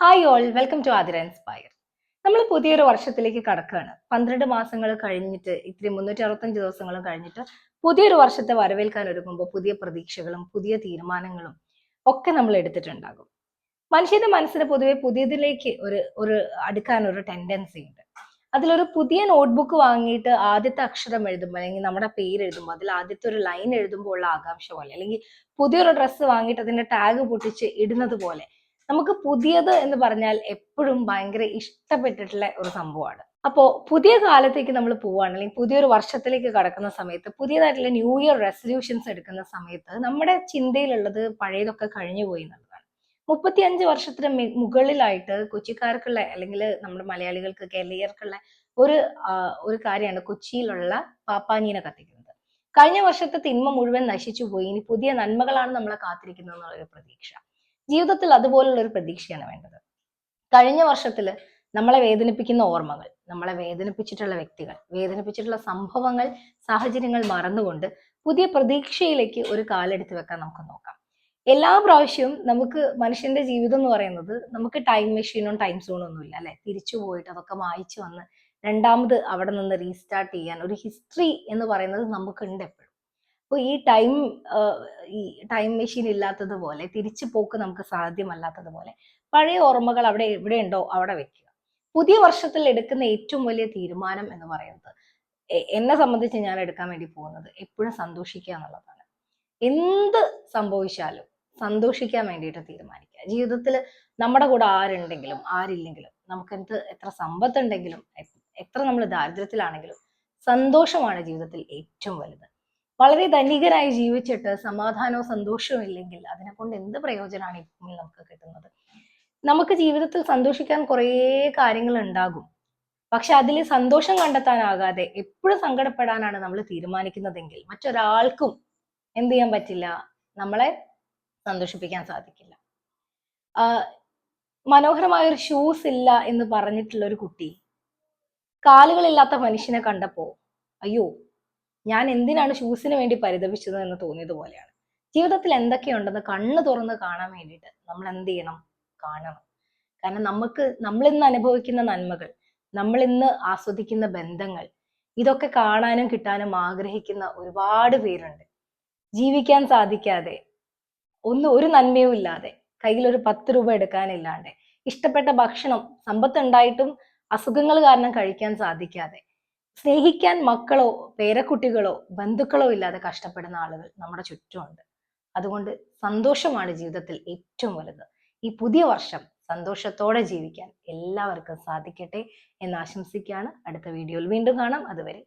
Hi all welcome to Athira inspire നമ്മൾ പുതിയൊരു വർഷത്തിലേക്ക് കടക്കുകയാണ്. പന്ത്രണ്ട് മാസങ്ങൾ കഴിഞ്ഞിട്ട് ഇത്തിരി മുന്നൂറ്റി അറുപത്തഞ്ച് ദിവസങ്ങളും കഴിഞ്ഞിട്ട് പുതിയൊരു വർഷത്തെ വരവേൽക്കാൻ ഒരുങ്ങുമ്പോൾ പുതിയ പ്രതീക്ഷകളും പുതിയ തീരുമാനങ്ങളും ഒക്കെ നമ്മൾ എടുത്തിട്ടുണ്ടാകും. മനുഷ്യന്റെ മനസ്സിന് പൊതുവെ പുതിയതിലേക്ക് ഒരു ഒരു അടുക്കാൻ ഒരു ടെൻഡൻസി ഉണ്ട്. അതിലൊരു പുതിയ നോട്ട്ബുക്ക് വാങ്ങിയിട്ട് ആദ്യത്തെ അക്ഷരം എഴുതുമ്പോൾ അല്ലെങ്കിൽ നമ്മുടെ പേര് എഴുതുമ്പോൾ അതിൽ ആദ്യത്തെ ഒരു ലൈൻ എഴുതുമ്പോൾ ഉള്ള ആകാംക്ഷ പോലെ അല്ലെങ്കിൽ പുതിയൊരു ഡ്രസ്സ് വാങ്ങിയിട്ട് അതിന്റെ ടാഗ് പൊട്ടിച്ച് ഇടുന്നത് പോലെ നമുക്ക് പുതിയത് എന്ന് പറഞ്ഞാൽ എപ്പോഴും ഭയങ്കര ഇഷ്ടപ്പെട്ടിട്ടുള്ള ഒരു സംഭവമാണ്. അപ്പോൾ പുതിയ കാലത്തേക്ക് നമ്മൾ പോവുകയാണ് അല്ലെങ്കിൽ പുതിയൊരു വർഷത്തിലേക്ക് കടക്കുന്ന സമയത്ത് പുതിയതായിട്ടുള്ള ന്യൂ ഇയർ റെസൊല്യൂഷൻസ് എടുക്കുന്ന സമയത്ത് നമ്മുടെ ചിന്തയിലുള്ളത് പഴയതൊക്കെ കഴിഞ്ഞു പോയി എന്നുള്ളതാണ്. മുപ്പത്തിയഞ്ച് വർഷത്തിന് മുകളിലായിട്ട് കൊച്ചിക്കാർക്കുള്ള അല്ലെങ്കിൽ നമ്മുടെ മലയാളികൾക്ക് കേരളീയർക്കുള്ള ഒരു ഒരു കാര്യമാണ് കൊച്ചിയിലുള്ള പാപ്പാഞ്ഞീനെ കത്തിക്കുന്നത്. കഴിഞ്ഞ വർഷത്തെ തിന്മ മുഴുവൻ നശിച്ചു പോയി. ഇനി പുതിയ നന്മകളാണ് നമ്മളെ കാത്തിരിക്കുന്നത് എന്നുള്ളൊരു പ്രതീക്ഷ. ജീവിതത്തിൽ അതുപോലുള്ള ഒരു പ്രതീക്ഷയാണ് വേണ്ടത്. കഴിഞ്ഞ വർഷത്തിൽ നമ്മളെ വേദനിപ്പിക്കുന്ന ഓർമ്മകൾ നമ്മളെ വേദനിപ്പിച്ചിട്ടുള്ള വ്യക്തികൾ വേദനിപ്പിച്ചിട്ടുള്ള സംഭവങ്ങൾ സാഹചര്യങ്ങൾ മറന്നുകൊണ്ട് പുതിയ പ്രതീക്ഷയിലേക്ക് ഒരു കാലെടുത്ത് വെക്കാൻ നമുക്ക് നോക്കാം. എല്ലാ പ്രാവശ്യവും നമുക്ക് മനുഷ്യന്റെ ജീവിതം എന്ന് പറയുന്നത് നമുക്ക് ടൈം മെഷീനും ടൈം സോണും ഒന്നും ഇല്ല അല്ലെ? തിരിച്ചു പോയിട്ട് അതൊക്കെ മായിച്ചു വന്ന് രണ്ടാമത് അവിടെ നിന്ന് റീസ്റ്റാർട്ട് ചെയ്യാൻ ഒരു ഹിസ്റ്ററി എന്ന് പറയുന്നത് നമുക്കുണ്ട് എപ്പോഴും. അപ്പോൾ ഈ ടൈം ഈ ടൈം മെഷീൻ ഇല്ലാത്തതുപോലെ തിരിച്ചു പോക്ക് നമുക്ക് സാധ്യമല്ലാത്തതുപോലെ പഴയ ഓർമ്മകൾ അവിടെ എവിടെ ഉണ്ടോ അവിടെ വെക്കുക. പുതിയ വർഷത്തിൽ എടുക്കുന്ന ഏറ്റവും വലിയ തീരുമാനം എന്ന് പറയുന്നത് എന്നെ സംബന്ധിച്ച് ഞാൻ എടുക്കാൻ വേണ്ടി പോകുന്നത് എപ്പോഴും സന്തോഷിക്കുക എന്നുള്ളതാണ്. എന്ത് സംഭവിച്ചാലും സന്തോഷിക്കാൻ വേണ്ടിയിട്ട് തീരുമാനിക്കുക. ജീവിതത്തിൽ നമ്മുടെ കൂടെ ആരുണ്ടെങ്കിലും ആരില്ലെങ്കിലും നമുക്ക് എന്ത് എത്ര സമ്പത്തുണ്ടെങ്കിലും എത്ര നമ്മൾ ദാരിദ്ര്യത്തിലാണെങ്കിലും സന്തോഷമാണ് ജീവിതത്തിൽ ഏറ്റവും വലുത്. വളരെ ധനികരായി ജീവിച്ചിട്ട് സമാധാനവും സന്തോഷവും ഇല്ലെങ്കിൽ അതിനെ കൊണ്ട് എന്ത് പ്രയോജനമാണ് ഭൂമിയിൽ നമുക്ക് കിട്ടുന്നത്? നമുക്ക് ജീവിതത്തിൽ സന്തോഷിക്കാൻ കുറേ കാര്യങ്ങൾ ഉണ്ടാകും. പക്ഷെ അതിൽ സന്തോഷം കണ്ടെത്താനാകാതെ എപ്പോഴും സങ്കടപ്പെടാനാണ് നമ്മൾ തീരുമാനിക്കുന്നതെങ്കിൽ മറ്റൊരാൾക്കും എന്ത് ചെയ്യാൻ പറ്റില്ല? നമ്മളെ സന്തോഷിപ്പിക്കാൻ സാധിക്കില്ല. മനോഹരമായ ഒരു ഷൂസ് ഇല്ല എന്ന് പറഞ്ഞിട്ടുള്ള ഒരു കുട്ടി കാലുകളില്ലാത്ത മനുഷ്യനെ കണ്ടപ്പോ അയ്യോ ഞാൻ എന്തിനാണ് ഷൂസിന് വേണ്ടി പരിതപിച്ചത് എന്ന് തോന്നിയത് പോലെയാണ്. ജീവിതത്തിൽ എന്തൊക്കെയുണ്ടെന്ന് കണ്ണ് തുറന്ന് കാണാൻ വേണ്ടിയിട്ട് നമ്മൾ എന്ത് ചെയ്യണം കാണണം. കാരണം നമുക്ക് നമ്മൾ ഇന്ന് അനുഭവിക്കുന്ന നന്മകൾ നമ്മൾ ഇന്ന് ആസ്വദിക്കുന്ന ബന്ധങ്ങൾ ഇതൊക്കെ കാണാനും കിട്ടാനും ആഗ്രഹിക്കുന്ന ഒരുപാട് പേരുണ്ട്. ജീവിക്കാൻ സാധിക്കാതെ ഒന്നും ഒരു നന്മയും ഇല്ലാതെ കയ്യിൽ ഒരു പത്ത് രൂപ എടുക്കാനില്ലാണ്ട് ഇഷ്ടപ്പെട്ട ഭക്ഷണം സമ്പത്ത് ഉണ്ടായിട്ടും അസുഖങ്ങൾ കാരണം കഴിക്കാൻ സാധിക്കാതെ സ്നേഹിക്കാൻ മക്കളോ പേരക്കുട്ടികളോ ബന്ധുക്കളോ ഇല്ലാതെ കഷ്ടപ്പെടുന്ന ആളുകൾ നമ്മുടെ ചുറ്റുമുണ്ട്. അതുകൊണ്ട് സന്തോഷമാണ് ജീവിതത്തിൽ ഏറ്റവും വലുത്. ഈ പുതിയ വർഷം സന്തോഷത്തോടെ ജീവിക്കാൻ എല്ലാവർക്കും സാധിക്കട്ടെ എന്ന് ആശംസിക്കുകയാണ്. അടുത്ത വീഡിയോയിൽ വീണ്ടും കാണാം. അതുവരെ